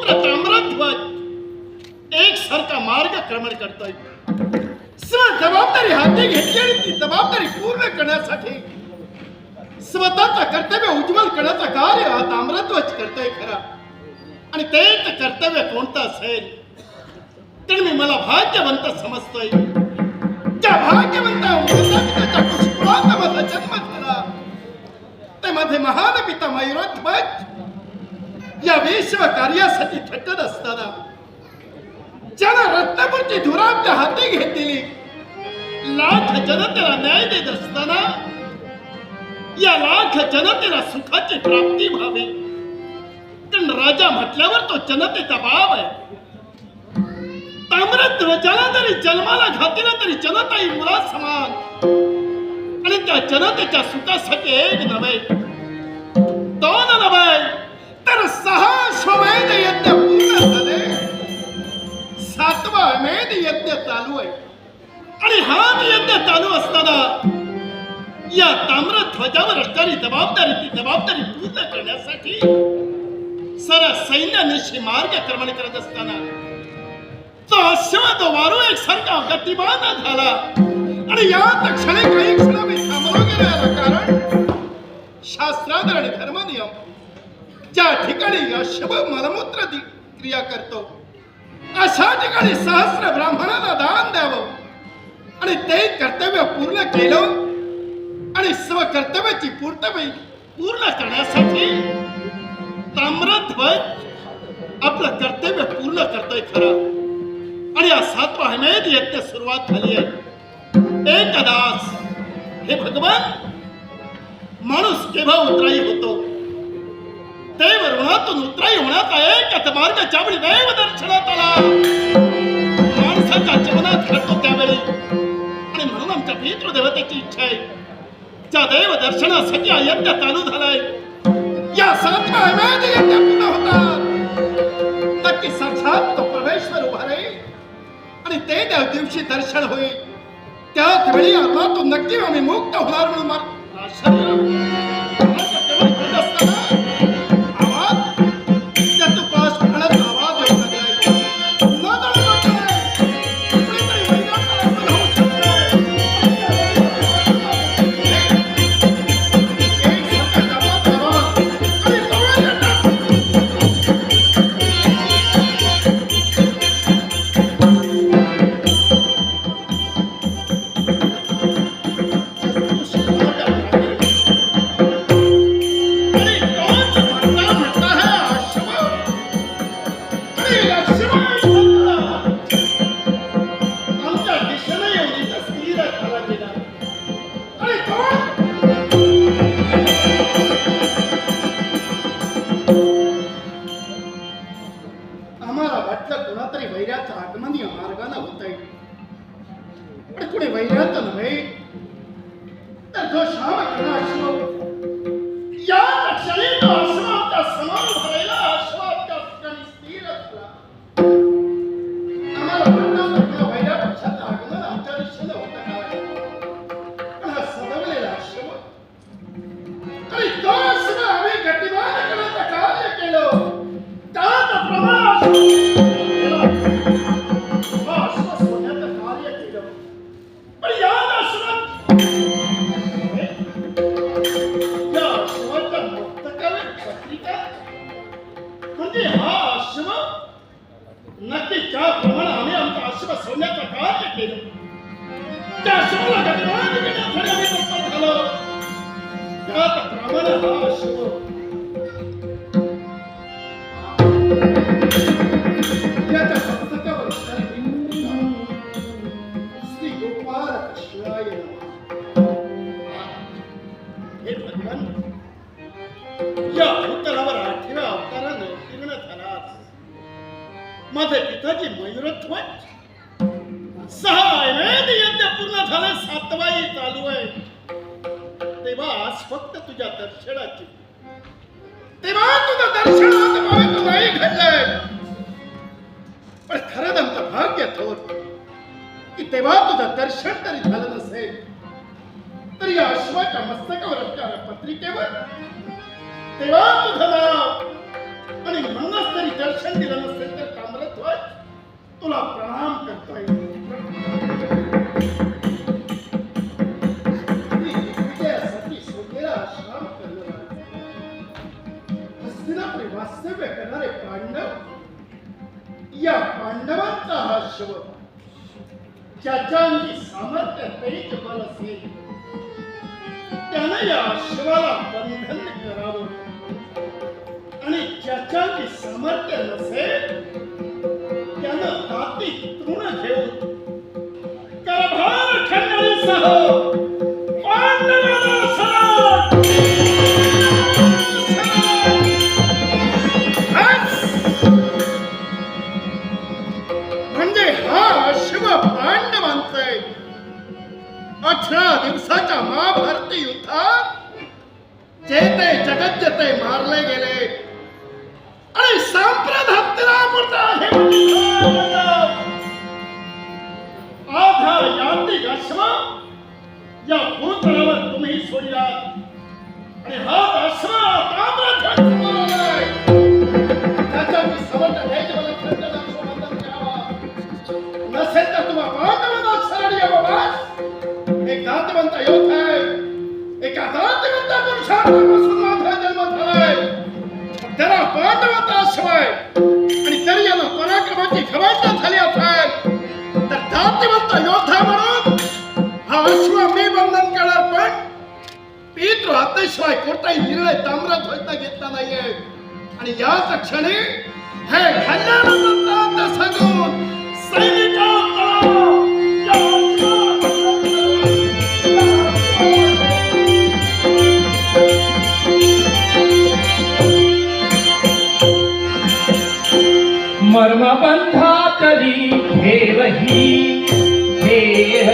पुत्र ताम्रध्वज एक सारखा मार्गक्रमण करतोय. स्व जबाबदारी हाती घेतली आणि ती जबाबदारी पूर्ण करण्यासाठी स्वतःचं कर्तव्य उज्ज्वल करण्याचं कार्य हा ताम्रध्वज करतोय खरा. आणि तेच कर्तव्य कोणतं असेल? तर मी मला भाग्यवंत समजतोय. त्या भाग्यवंत माता-पित्याच्या माझा जन्म झाला ते माझे महान पिता मयुरोध्वज या विश्व कार्यासाठी थटत असताना ज्याला रत्नपूरची धुरा आपल्या हाती घेतलेली लाख जनतेला न्याय देत असताना या लाख जनतेला सुखाची प्राप्ती व्हावी. कारण राजा म्हटल्यावर तो जनतेचा बाब आहे. ताम्रध्वजाला जरी जन्माला घातला तरी जनता ही मुला समान. आणि त्या जनतेच्या सुखासाठी एक नव्हे दोन नव्हे. तर सहा श्वमेध यज्ञ पूर्ण झाले. सातवा मेध यज्ञ चालू आहे. आणि हा यज्ञ चालू असताना या ताम्रध्वजावर असणारी जबाबदारी ती जबाबदारी पूर्ण करण्यासाठी सर सैन्यानिशी मार्गक्रमण करत असताना तो अश्वद वारू एक सारखा गतिमान झाला. आणि या क्षणी काही क्षण मी थांबलो गेलो कारण शास्त्रांतर आणि धर्मनियम ज्या ठिकाणी अश्व मलमूत्र क्रिया करतो अशा ठिकाणी सहस्र ब्राह्मणाला दान द्यावं. आणि ते कर्तव्य पूर्ण केलं आणि स्व कर्तव्याची पूर्तवी पूर्ण करण्यासाठी ताम्रध्वज आपलं कर्तव्य पूर्ण करतोय खरं. आणि या सातवा हमेद यज्ञ सुरुवात झाली आहे. एकदास हे भगवान माणूस केव्हा उतराई होतो. देव ऋणातून उतराई होण्याचा एकच मार्ग ज्यावेळी देव दर्शनात आला माणसाच्या जीवनात घडतो त्यावेळी आणि म्हणून आमच्या पितृदेवतेची इच्छा आहे त्या देव दर्शनासाठी हा यज्ञ चालू झालाय या सातव्या अवैध यज्ञ पूर्ण होतात नक्की साक्षात तो परमेश्वर उभा राहील आणि ते त्या दिवशी दर्शन होईल त्याच वेळी तो नक्की आम्ही मुक्त होणार म्हणून मला आश्चर्य. हे या भूतलावर आठव्या अवतारानं उत्तीर्ण झाला माझे पिताजी मयुरध्वज सहा वेद यज्ञ पूर्ण झालं सातवाई चालू आहे. तेव्हा आज फक्त तुझ्या दर्शनाची. तेव्हा तुझं दर्शन भावे नाही घडलंय. पण खरं आमचं भाग्य थोर. की तेव्हा तुझं दर्शन तरी झालं नसेल. तर या अश्वाच्या मस्तकावर असणाऱ्या पत्रिकेवर तेव्हा तुझं नाव आणि म्हणूनच तरी दर्शन दिलं नसेल तर कामरत तुला प्रणाम करता येईल पुरुषापासून जन्म झालाय त्याला आणि तरी याला पराक्रमाची झाली असेल तर योद्धा म्हणून हा अश्व मी बंधन करणार पण पितृ हत्येशिवाय कोणताही निर्णय ताम्रात व्हायचा घेतला नाहीये आणि याच क्षणी हे कल्याण सांगून मर्मबंधातली ठेवही देह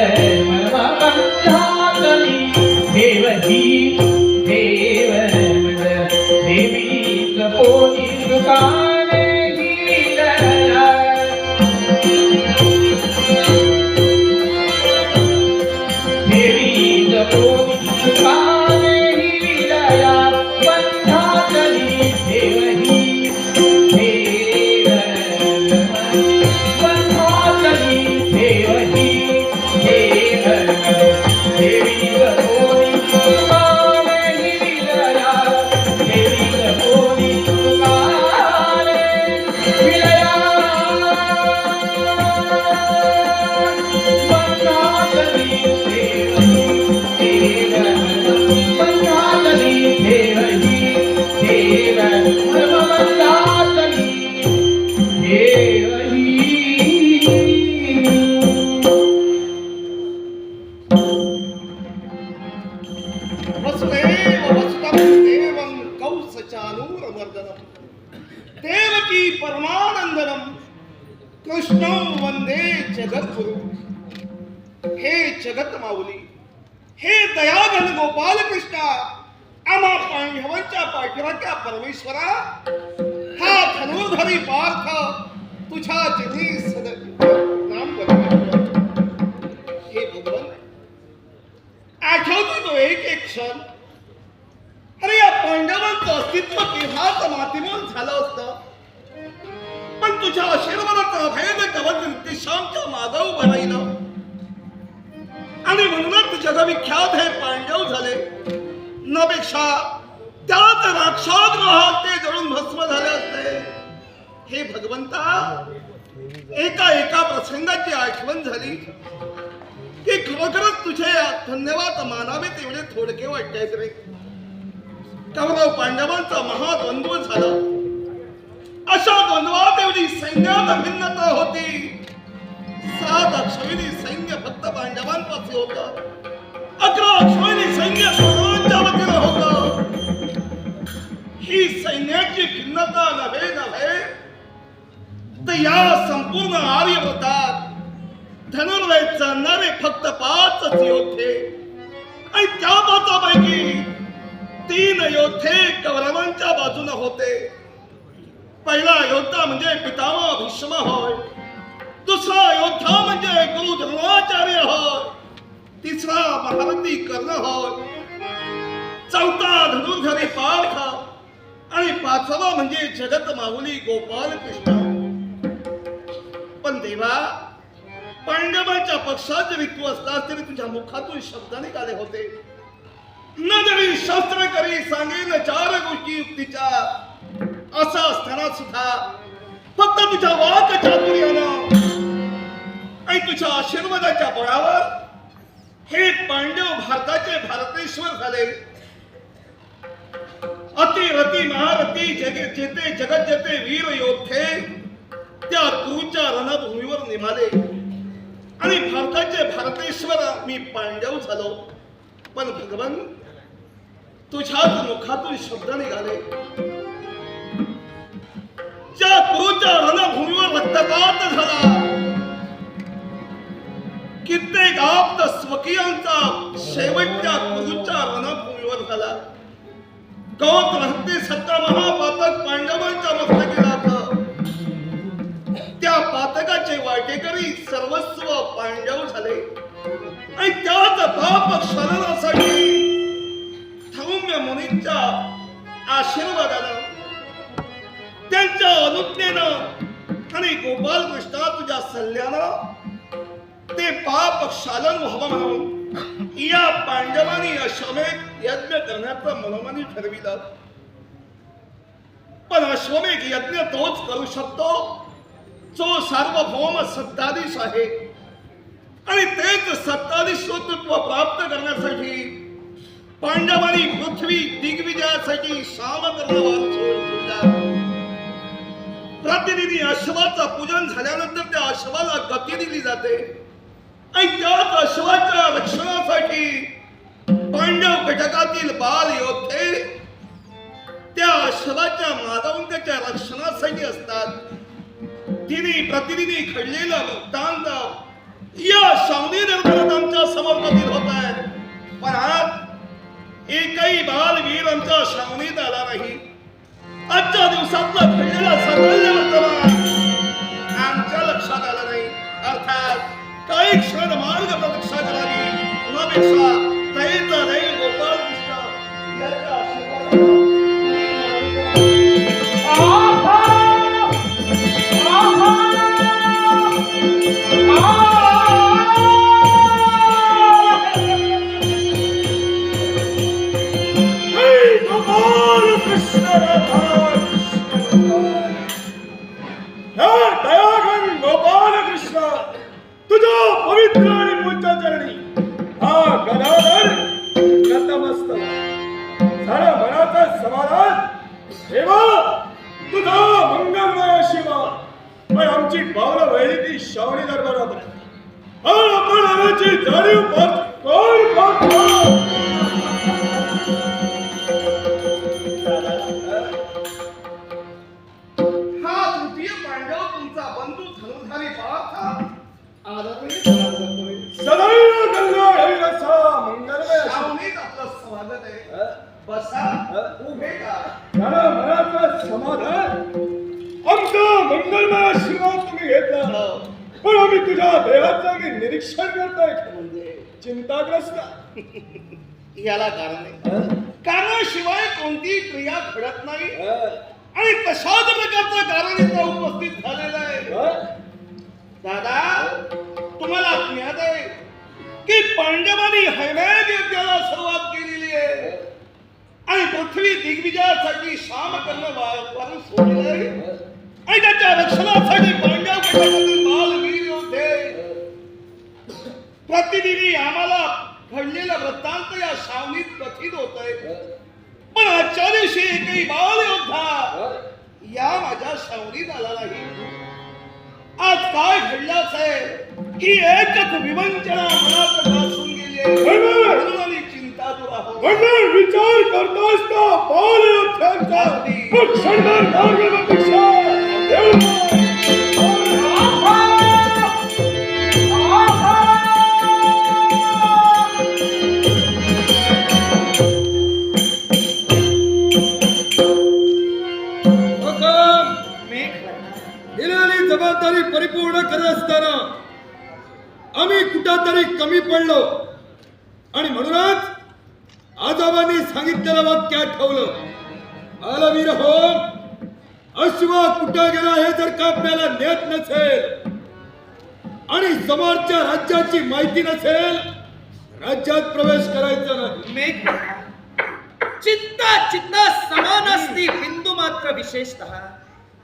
कौसचानूरमर्दनं देवकी परमानन्दनं कृष्णौ वन्दे जगद्गुरु हे जगत माऊली हे दयाघन गोपाल कृष्णा आम्हा पांडवांच्या पाठीराच्या परमेश्वरा हा धनुर्धरी पार्थ तुझ्या जिनी सद नाम हे भगवान आठवतो तो एक एक क्षण अरे या पांडवांचं अस्तित्व केव्हाच मातीमोल झालं असतं. पण तुझ्या आशीर्वादाचा भेद कवच नित्यशामच्या मागं उभं राहिलं आणि म्हणूनच जगविख्यात हे पांडव झाले. नपेक्षा त्याच राक्षागृहात ते जळून भस्म झाले असते. हे भगवंता एका एका प्रसंगाची आठवण झाली. की खरोखरच तुझे धन्यवाद मानावे तेवढे थोडके वाटतायत रे. कौरव पांडवांचा महाद्वंद्व झाला. अशा द्वंद्वात एवढी सैन्यात भिन्नता होती. सात अक्षविणी सैन्य फक्त पांडवांपासून होत. अकरा अक्षविणी सैन्य कौरवांच्या वतीनं होत. ही सैन्याची भिन्नता नव्हे नव्हे तर या संपूर्ण आर्यव्रतात धनुर्वेद चालणारे फक्त पाचच योद्धे. आणि त्या पाचापैकी तीन योद्धे कौरवांच्या बाजूने होते. पहिला योद्धा म्हणजे पितामह भीष्म होय. दुसरा योद्धा म्हणजे गुरु द्रोणाचार्य होय. तिसरा महारथी कर्ण होय. चौथा धनुर्धरी पार्थ आणि पाचवा म्हणजे जगत माऊली गोपाल कृष्ण. पण देवा पांडवांच्या पक्षात जरी तू असलास तरी तुझ्या मुखातून शब्द निघाले होते. न जरी शास्त्र करी सांगेन चार गोष्टी युक्तीच्या असं असताना सुद्धा फक्त तुझ्या वाक चातुर्यानं आणि तुझ्या आशीर्वादाच्या बळावर हे पांडव भारताचे भारतेश्वर झाले. अति रती महारथी जग जेते जगत जेते वीर योद्धे त्या तूच्या रणभूमीवर निघाले आणि भारताचे भारतेश्वर मी पांडव झालो. पण भगवान तुझ्याच मुखातून शब्द निघाले ज्या गुरुच्या रणभूमीवर रक्तपात झाला कित्येक आप्त स्वकीयांचा शेवटच्या कुरुच्या रणभूमीवर झाला गौत हत्ती सत्ता महापातक पांडवांच्या मस्तकी राहत त्या पातकाचे वाटेकरी सर्वस्व पांडव झाले। आणि त्याच पाप क्षरणासाठी सौम्य मुनींच्या आशीर्वादानं त्यांच्या अनुज्ञेनं आणि गोपाल कृष्णा तुझ्या सल्ल्यानं ते पाप शालन व्हावं म्हणून या पांडवांनी अश्वमेध यज्ञ करण्याचं मनोमनी ठरविलं. पण अश्वमेघ यज्ञ तोच करू शकतो जो सार्वभौम सत्ताधीश आहे. आणि तेच सत्ताधीशत्व प्राप्त करण्यासाठी पांडवांनी पृथ्वी दिग्विजयासाठी शाम प्रतिनिधी अश्वाचं पूजन झाल्यानंतर त्या अश्वाला गती दिली जाते. आणि त्याच अश्वाच्या रक्षणासाठी पांडव घटकातील बाल योद्धे त्या अश्वाच्या माधवंत्याच्या रक्षणासाठी असतात. तिने प्रतिनिधी घडलेला वृत्तांत या शावनी दरबारात आमच्यासमोर कथित होत आहे पण आज एकही बालवीर आमच्या श्रावणीत आला नाही. आजच्या दिवसातला घडलेला सगळं वर्तमान आमच्या लक्षात आलं नाही. अर्थात काही क्षण मार्ग प्रतीक्षा करावी. उन्हापेक्षा तैचा नाही गोपाळ कृष्ण याच्या याला कारण आहे कारणाशिवाय कोणती क्रिया घडत नाही. आणि कशाच प्रकारचं कारण इथं उपस्थित झालेलं आहे. दादा तुम्हाला ज्ञात आहे की पांडवांनी हैमेद यज्ञाला सुरुवात केलेली आहे. आणि पृथ्वी दिग्विजयासाठी शाम करणं वा- वारून सोडलेलं आहे. आणि त्याच्या रक्षणासाठी पांडव गटातील बालवीर योद्धे प्रतिनिधी आम्हाला घडलेला वृत्तांत या शावनीत कथित होत आहे पण आजच्या दिवशी एकही बाल योद्धा या माझ्या शावनीत आला नाही. आज काय घडल्याच आहे की एक विवंचना मनात घासून गेली. म्हणून आम्ही चिंता दूर आहोत विचार करता असता बाल योद्ध्यांचा माहिती नसेल राज्यात प्रवेश करायचा नाही. मेघ चित्ता चित्ता समान असती बिंदू मात्र विशेषतः.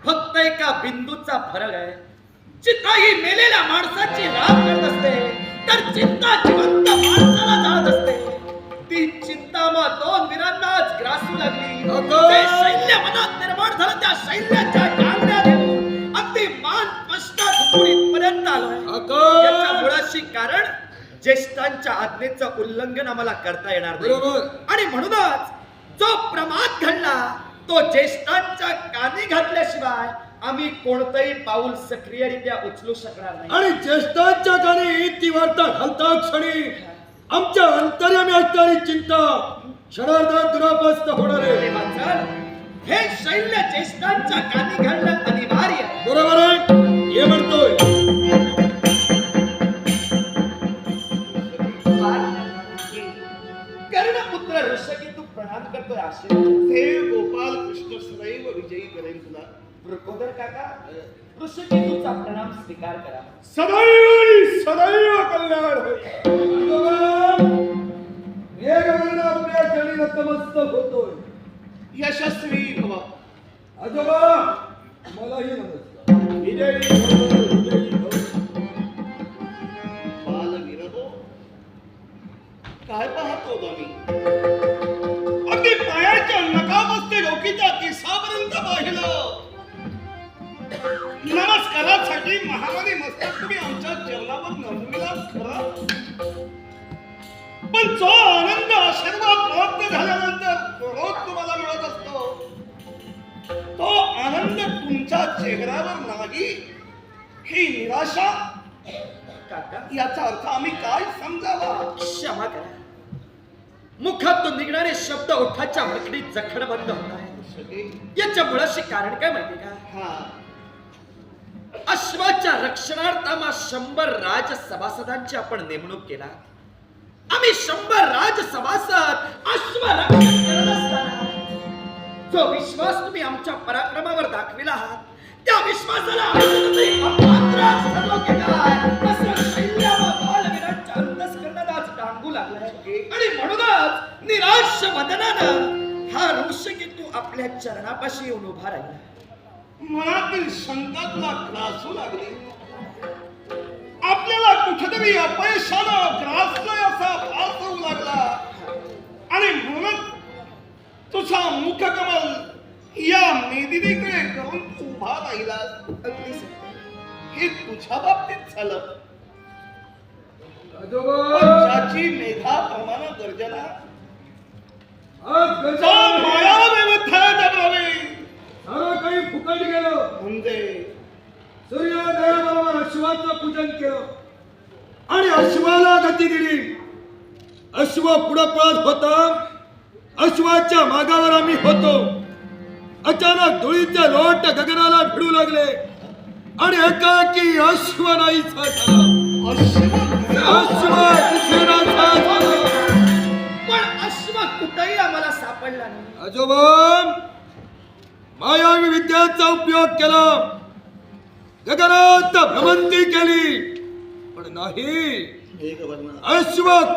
फक्त एका बिंदूचा फरक आहे. चित्ता ही मेलेल्या माणसाची राख करत असते तर चिंता जिवंत माणसाला जात असते. ती चिंता मग दोन वीरांनाच ग्रासू लागली! ते शैल्य मनात निर्माण झालं त्या शैल्याच्या देऊन अगदी मान कष्ट पर्यंत आलोय. अगं! याच्या मुळाशी कारण ज्येष्ठांच्या आज्ञेचं उल्लंघन आम्हाला करता येणार नाही. बरोबर. आणि म्हणूनच जो प्रमाद घडला तो ज्येष्ठांच्या कानी घातल्याशिवाय आम्ही कोणतंही पाऊल सक्रियरित्या उचलू शकणार नाही. आणि ज्येष्ठांच्या कानी ती वार्ता घालता क्षणी आमच्या अंतर्यामी असणारी चिंता क्षणार्धात दुरापस्त होणार आहे. हे शैल्य ज्येष्ठांच्या कानी घालणं अनिवार्य बरोबर आहे. हे म्हणतोय. कर्णपुत्र ऋषकी तू प्रणाम करतोय देव गोपाल कृष्ण सदैव विजयी करेन तुला. वृकोदर काका ऋषकी तुझा प्रणाम स्वीकार करा. सदैव सदैव कल्याण तुमच्या चेहऱ्यावर नाही. ही निराशा. याचा अर्थ आम्ही काय समजावा? क्षमा करा. मुखातून निघणारे शब्द ओठाच्या मकडीत जखडबंद होत आहे याच्या मुळाशी कारण काय माहिती का? हा. अश्वाच्या रक्षणार्थ आम्हा शंभर राज सभासदांची आपण नेमणूक केला. आम्ही शंभर राज सभासद अश्व रक्षण करत असताना जो विश्वास तुम्ही आमच्या पराक्रमावर दाखविला आहात त्या विश्वासाला आणि म्हणूनच निराश वदनानं हा ऋषी तू आपल्या चरणापाशी येऊन उभा राहिला. मनातील शंका तुला ग्रासू लागली. आपल्याला कुठेतरी अपयशानं ग्रासलंय असा भास होऊ लागला. आणि म्हणून तुझा मुखकमल या मेदिनीकडे करून तू उभा सत्य. हे तुझ्या बाबतीत झालं. ज्याची मेघाप्रमाणे गर्जना. आज जो गजानन मायादेव थळावे सारं काही फुकट गेलं. म्हणजे? सूर्योदयाबरोबर अश्वाचं पूजन केलं. आणि अश्वाला गती दिली. अश्व पुढं पळत होता. अश्वाच्या मागावर आम्ही होतो. अचानक धुळीचे लोट गगनाला भिडू लागले. आणि एकाकी अश्व झाला पण अश्व कुठेही आम्हाला सापडला नाही. आजोबा मायावी विद्याचा उपयोग केला. गगनात भ्रमंती केली. पण नाही. अश्व